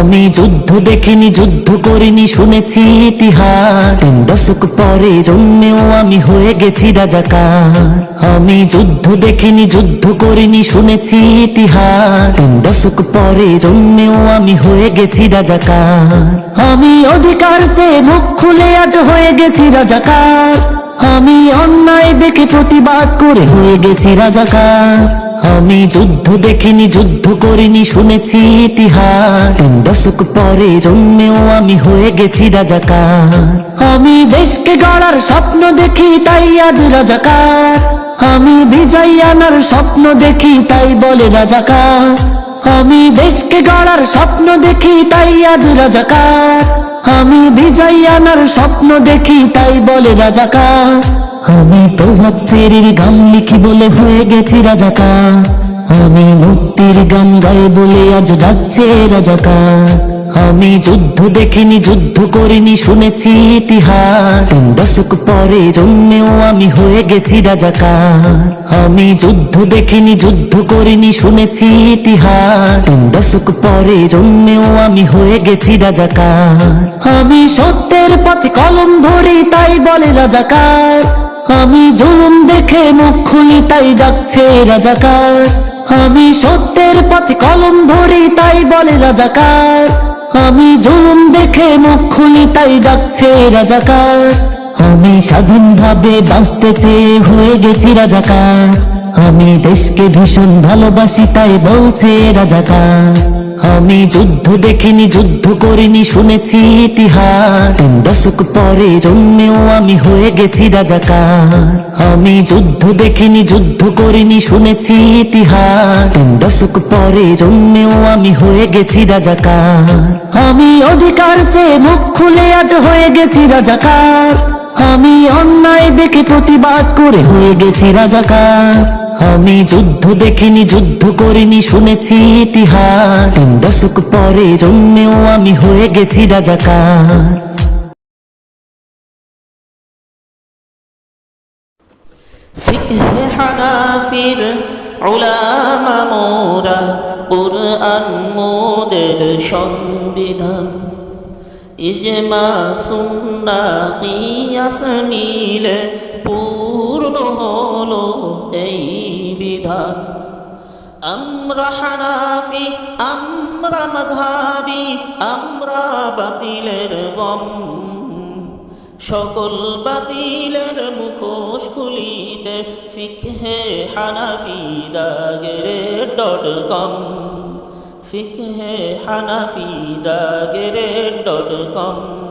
আমি যুদ্ধ দেখিনি, যুদ্ধ করিনি, শুনেছি ইতিহাস। তিন দশক পরে জন্মেও আমি হয়ে গেছি রাজাকার। আমি যুদ্ধ দেখিনি, যুদ্ধ করিনি, শুনেছি ইতিহাস। তিন দশক পরে জন্মেও আমি হয়ে গেছি রাজাকার। আমি অধিকার চেয়ে মুখ খুলে আজ হয়ে গেছি রাজাকার। আমি অন্যায় দেখে প্রতিবাদ করে হয়ে গেছি রাজাকার। আমি যুদ্ধ দেখিনি, যুদ্ধ করিনি, শুনেছি ইতিহাস। তিন দশক পরে জন্মেও আমি হয়ে গেছি রাজাকার। আমি দেশকে গড়ার স্বপ্ন দেখি, তাই আজ রাজাকার। আমি বিজয় আনার স্বপ্ন দেখি, তাই বলে রাজাকার। আমি দেশকে গড়ার স্বপ্ন দেখি, তাই আজ রাজাকার। আমি বিজয় আনার স্বপ্ন দেখি, তাই বলে রাজাকার। আমি প্রভাত ফেরির গান লিখি বলে হয়ে গেছি রাজাকার আমি মুক্তির গান গাই বলে আজ ডাকছে রাজাকার আমি যুদ্ধ দেখিনি, যুদ্ধ করিনি, শুনেছি ইতিহাস। দশক পরে জন্মেও আমি হয়ে গেছি রাজাকার আমি যুদ্ধ দেখিনি, যুদ্ধ করিনি, শুনেছি ইতিহাস। দশক পরে জন্মেও আমি হয়ে গেছি রাজাকার আমি সত্যের পথে কলম ধরি, তাই বলে রাজাকার। আমি জুলুম দেখে মুখ খুলি, তাই ডাকছে রাজাকার। আমি সত্যের পথে কলম ধরি, তাই বলে রাজাকার। আমি জুলুম দেখে মুখ খুলি, তাই ডাকছে রাজাকার। আমি স্বাধীনভাবে বাঁচতে চেয়ে হয়ে গেছি রাজাকার। আমি দেশকে ভীষণ ভালোবাসি, তাই বলছে রাজাকার। আমি যুদ্ধ দেখিনি, যুদ্ধ করিনি, শুনেছি ইতিহাস। দশক পরে জন্মেও আমি হয়ে গেছি রাজাকার। আমি যুদ্ধ দেখিনি, যুদ্ধ করিনি, শুনেছি ইতিহাস। দশক পরে জন্মেও আমি হয়ে গেছি রাজাকার। আমি অধিকার চেয়ে মুখ খুলে আজ হয়ে গেছি রাজাকার। আমি অন্যায় দেখে প্রতিবাদ করে হয়ে গেছি রাজাকার। আমি যুদ্ধ দেখিনি, যুদ্ধ করিনি, শুনেছি ইতিহাস। তিন দশক পরে জন্মেও আমি হয়ে গেছি রাজাকার। ফিকহে হানাফির উলামা মোরা কুরআন মোদের সংবিধান। ইজমা সুন্না কিয়াস মিলে পূর্ণ হলো এই বিধান। আমরা হানাফি, আমরা মাঝহাবি আমরা বাতিলের গম। সকল বাতিলের মুখোশ খুলিতে ফিকহে হানাফি দাগেরে ডট কম। ফিকহে হানাফি দাগেরে ডট কম।